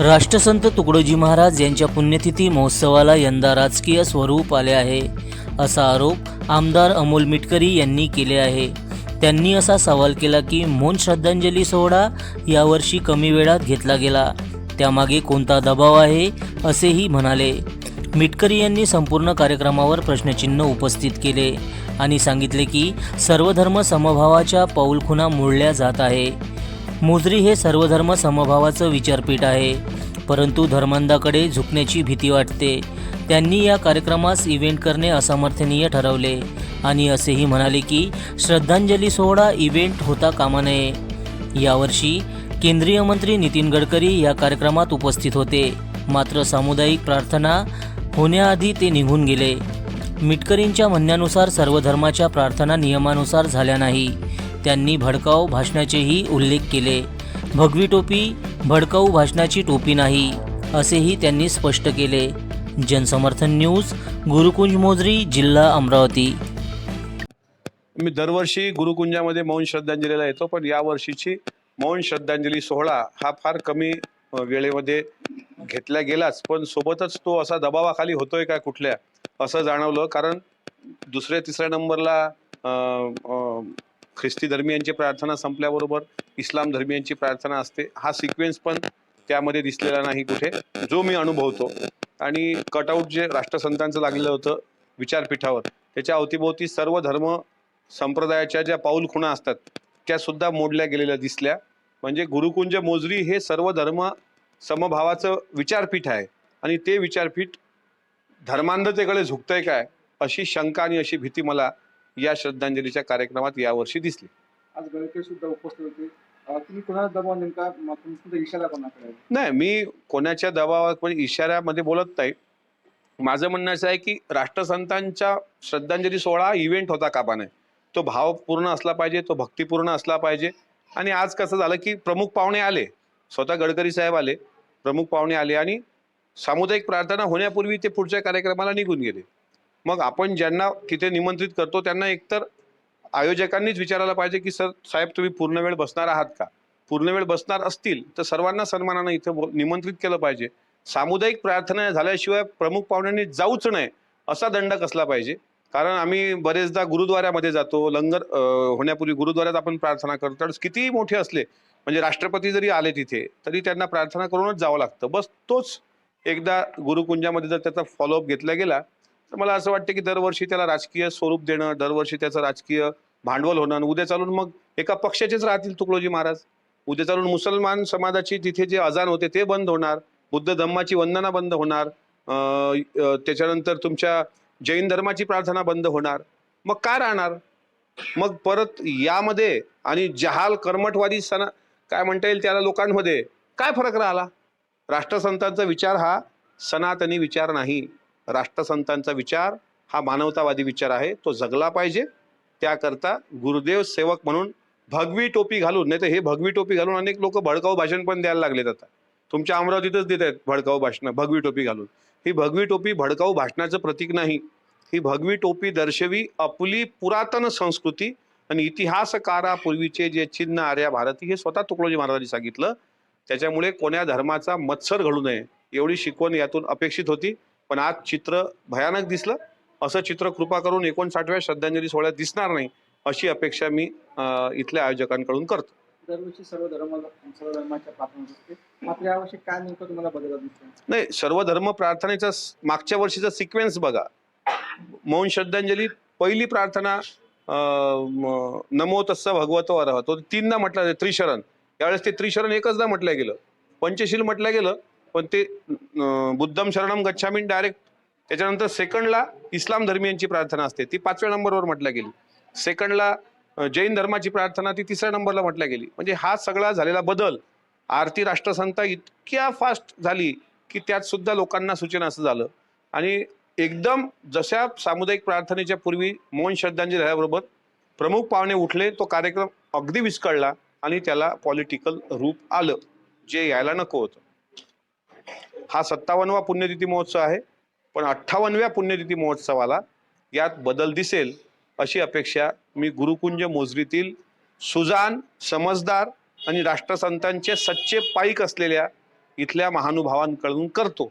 राष्ट्रसंत तुकडोजी महाराज यांच्या पुण्यतिथी महोत्सवाला यंदा राजकीय स्वरूप आले आहे. असा आरोप आमदार अमोल मिटकरी यांनी केले आहे. त्यांनी असा सवाल केला की मौन श्रद्धांजली सोहळा यावर्षी कमी वेळात घेतला गेला. त्यामागे कोणता दबाव आहे? असेही म्हणाले. मिटकरी यांनी संपूर्ण कार्यक्रमावर प्रश्नचिन्ह उपस्थित केले आणि सांगितले की सर्वधर्म समभावाच्या पाऊलखुणा मोडल्या जात आहे. मोजरी हे सर्वधर्म समभावाचं विचारपीठ आहे. परंतु धर्मांधाकडे झुकण्याची भीती वाटते. त्यांनी या कार्यक्रमास इव्हेंट करणे असमर्थनीय ठरवले. आणि असेही म्हणाले की श्रद्धांजली सोहळा इव्हेंट होता कामा नये. यावर्षी केंद्रीय मंत्री नितीन गडकरी या कार्यक्रमात उपस्थित होते. मात्र सामुदायिक प्रार्थना होण्याआधी ते निघून गेले. मिटकरींच्या म्हणण्यानुसार सर्व धर्माच्या प्रार्थना नियमानुसार झाल्या नाही. त्यांनी भडकाऊ भाषणाचेही उल्लेख केले. भगवी टोपी भडकाऊ भाषणाची टोपी नाही असेही त्यांनी स्पष्ट केले. जनसमर्थन न्यूज गुरुकुंज मोजरी जिल्हा अमरावती. मी दरवर्षी गुरुकुंजामध्ये मौन श्रद्धांजलीला येतो पण यावर्षीची मौन श्रद्धांजली सोहळा हा फार कमी वेळेमध्ये घेतला गेलाच. पण सोबतच तो असा दबावाखाली होतोय का कुठल्या असं जाणवलं. कारण दुसऱ्या तिसऱ्या नंबरला ख्रिस्ती धर्मियांची प्रार्थना संपल्याबरोबर इस्लाम धर्मियांची प्रार्थना असते. हा सिक्वेन्स पण त्यामध्ये दिसलेला नाही कुठे. जो मी अनुभवतो. आणि कटआउट जे राष्ट्रसंतांचं लागलेलं होतं विचारपीठावर त्याच्या अवतीभोवती सर्व धर्म संप्रदायाच्या ज्या पाऊलखुणा असतात त्या सुद्धा मोडल्या गेलेल्या दिसल्या. म्हणजे गुरुकुंज मोजरी हे सर्व धर्म समभावाचं विचारपीठ आहे. आणि ते विचारपीठ धर्मांधतेकडे झुकतंय काय अशी शंका आणि अशी भीती मला या श्रद्धांजलीच्या कार्यक्रमात यावर्षी दिसली. आज गडकरी सुद्धा उपस्थित होते. अं, तुम्ही कोणाला दबाव नेमका? म- तुमचा इशारा कोणाकडे आहे? नाही मी कोणाच्या दबावात म्हणजे इशाऱ्यामध्ये बोलत नाही. माझं म्हणणं असं आहे की राष्ट्रसंतांच्या श्रद्धांजली सोहळा इव्हेंट होता कामा नये तो भावपूर्ण असला पाहिजे तो भक्तिपूर्ण असला पाहिजे. आणि आज कसं झालं की प्रमुख पाहुणे आले. स्वतः गडकरी साहेब आले. प्रमुख पाहुणे आले आणि सामुदायिक प्रार्थना होण्यापूर्वी ते पुढच्या कार्यक्रमाला निघून गेले. मग आपण ज्यांना तिथे निमंत्रित करतो त्यांना एकतर आयोजकांनीच विचारायला पाहिजे की सर साहेब तुम्ही पूर्ण वेळ बसणार आहात का? पूर्ण वेळ बसणार असतील तर सर्वांना सन्मानानं इथं निमंत्रित केलं पाहिजे. सामुदायिक प्रार्थना झाल्याशिवाय प्रमुख पाहुण्यांनी जाऊच नाही असा दंड कसला पाहिजे? कारण आम्ही बरेचदा गुरुद्वाऱ्यामध्ये जातो लंगर होण्यापूर्वी गुरुद्वाऱ्यात आपण प्रार्थना करतो. तर कितीही मोठे असले म्हणजे राष्ट्रपती जरी आले तिथे तरी त्यांना प्रार्थना करूनच जावं लागतं. बस तोच एकदा गुरुकुंजामध्ये जर त्याचा फॉलोअप घेतला गेला तर मला असं वाटतं की दरवर्षी त्याला राजकीय स्वरूप देणं दरवर्षी त्याचं राजकीय भांडवल होणं आणि उद्या चालून मग एका पक्षाचेच राहतील तुकडोजी महाराज. उद्या चालून मुसलमान समाजाची तिथे जे अजान होते ते बंद होणार बुद्ध धम्माची वंदना बंद होणार त्याच्यानंतर तुमच्या जैन धर्माची प्रार्थना बंद होणार. मग काय राहणार? मग परत यामध्ये आणि जहाल कर्मठवादी सना काय म्हणता येईल त्याला लोकांमध्ये? काय फरक राहिला? राष्ट्रसंतांचा विचार हा सनातनी विचार नाही. राष्ट्रसंतांचा विचार हा मानवतावादी विचार आहे. तो जगला पाहिजे. त्याकरता गुरुदेव सेवक म्हणून भगवी टोपी घालून नाही तर हे भगवी टोपी घालून अनेक लोक भडकाऊ भाषण पण द्यायला लागलेत आता. तुमच्या अमरावतीतच देत आहेत भडकाऊ भाषणं भगवी टोपी घालून. ही भगवी टोपी भडकाऊ भाषणाचं प्रतीक नाही. ही भगवी टोपी दर्शवी आपली पुरातन संस्कृती आणि इतिहासकारापूर्वीचे जे चिन्ह आर्या भारती हे स्वतः तुकडोजी महाराजांनी सांगितलं. त्याच्यामुळे कोण्या धर्माचा मत्सर घडू नये एवढी शिकवण यातून अपेक्षित होती. पण आज चित्र भयानक दिसलं. असं चित्र कृपा करून एकोणसाठव्या श्रद्धांजली सोहळ्यात दिसणार नाही अशी अपेक्षा मी इथल्या आयोजकांकडून करतो. दरवर्षी सर्व धर्म सर्व धर्माच्या प्रार्थना होत असते मात्र यावर्षी काय नेमकं तुम्हाला बदल दिसला नाही सर्व धर्म प्रार्थनेचा मागच्या वर्षीचा सिक्वेन्स बघा. मौन श्रद्धांजली पहिली प्रार्थना नमो तस्स भगवतो अरहतो. तीनदा म्हटलं त्रिशरण. त्यावेळेस ते त्रिशरण एकचदा म्हटलं गेलं. पंचशील म्हटलं गेलं. पण ते बुद्धम शरणम गच्छामीन डायरेक्ट त्याच्यानंतर सेकंडला इस्लाम धर्मियांची प्रार्थना असते. ती पाचव्या नंबरवर म्हटल्या गेली. सेकंडला जैन धर्माची प्रार्थना ती तिसऱ्या नंबरला म्हटल्या गेली. म्हणजे हा सगळा झालेला बदल आरती राष्ट्रसंता इतक्या फास्ट झाली की त्यात सुद्धा लोकांना सूचना असं झालं. आणि एकदम जशा सामुदायिक प्रार्थनेच्या पूर्वी मौन श्रद्धांजली झाल्याबरोबर प्रमुख पाहुणे उठले तो कार्यक्रम अगदी विस्कळला आणि त्याला पॉलिटिकल रूप आलं. जे यायला नको होतं. हा सत्तावन्नवा पुण्यतिथी महोत्सव आहे. पण अठ्ठावन्नव्या पुण्यतिथी महोत्सवाला यात बदल दिसेल अशी अपेक्षा मी गुरुकुंज मोजरीतील सुजान समजदार आणि राष्ट्रसंतांचे सच्चे पाईक असलेल्या इथल्या महानुभावांकडून करतो.